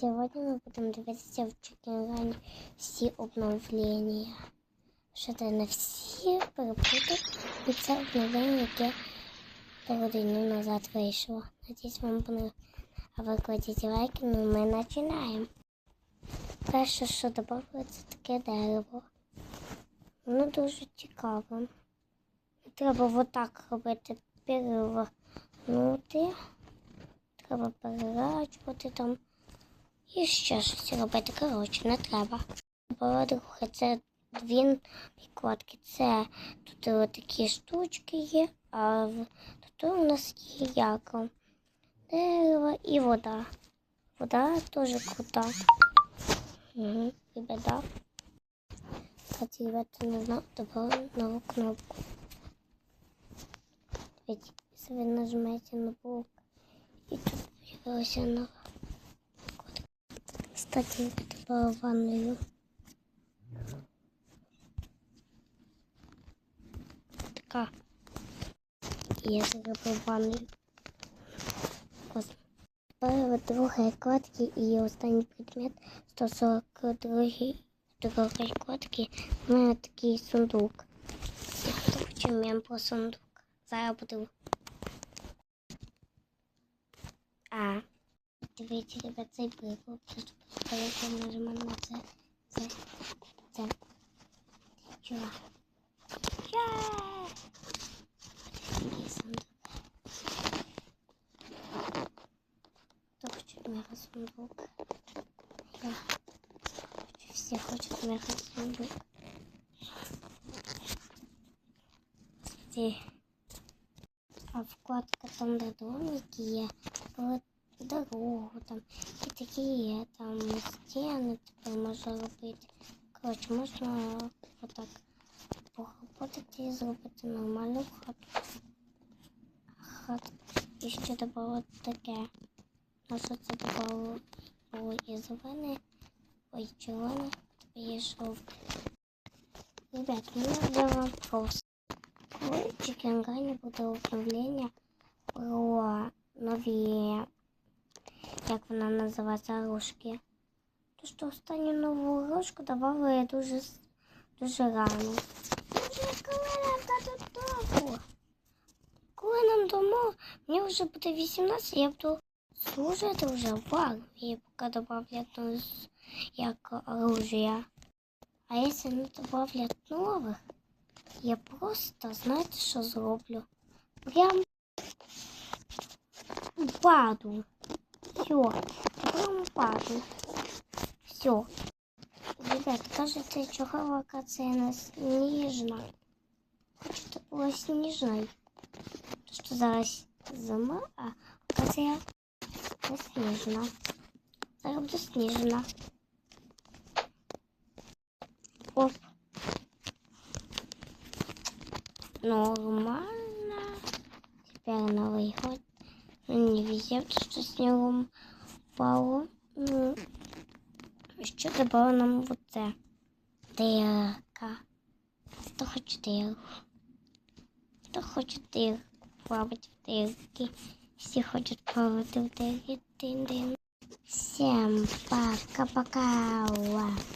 Сьогодні ми будемо дивитися в Чекінгані всі обновлення. Що це не всі перепутати. І це обновлення, яке годину назад вийшло. Надіюсь, вам понравилось. А ви кладіть лайки, ну ми починаємо. Перше, що додали, це таке дерево. Воно дуже цікаве. Треба отак робити, перевернути. Треба перерачувати там. І ще щось робити. Коротше, не треба. По-друге, це дві підкладки. Це тут такі штучки є, а тут у нас є яко. Дерево і вода. Вода теж крута. Угу, ребята. Кстати, ребята, нужно добавить новую кнопку. Ведь если вы на блок, и тут появилась нова кнопка. Кстати, это была ванную. Така. Я зробив ванную. Ось. Тепер друга кладки і останній предмет 142 другої кладки. У мене такий сундук. Я хочу мем про сундук. Зараз буду. А. Дивіться, ребят, цей приклад. Просто нажимаємо на це. Це. Це. Чого? Є! Такий сундук. Кто хочет мега сундук? Я хочу, все хотят мега сундук. Господи. А вкладка там де домики є, коли дорогу там і такі є, там стіни тепер можна робити. Коротше, можна отак поработати і зробити нормальну хату. Хату. І ще додало таке. На що це додало було і зелене, ой, червоне, тепер є жовте. Ребят, у мене для вопрос. Коли в Чикенгані буде обновлення про нові, як вона називається, рушки. То що останню нову рушку давали дуже, с- дуже рано. Вже коли нам дадуть нову? Коли нам дамо, мені вже буде 18, я буду служити вже в армії, поки добавлять ну, з- як оружие. А якщо не добавлять нових, я просто, знаєте, що зроблю? Прям упаду. Все. Прям упаду. Все. Ребята, кажется, чого локація не сніжна. Хочете було сніжною. То що зараз зима, а локація не сніжна. Зараз буде сніжна. Оп. Нормально. Теперь Новый год. Мені везет, що снігом впало. Ну, що додало нам вот оце? Дирка. Хто хоче дирку? Хто хоче дирку? Плавати в дирки. Все хочуть плавати в дирки. Всем пока-пока.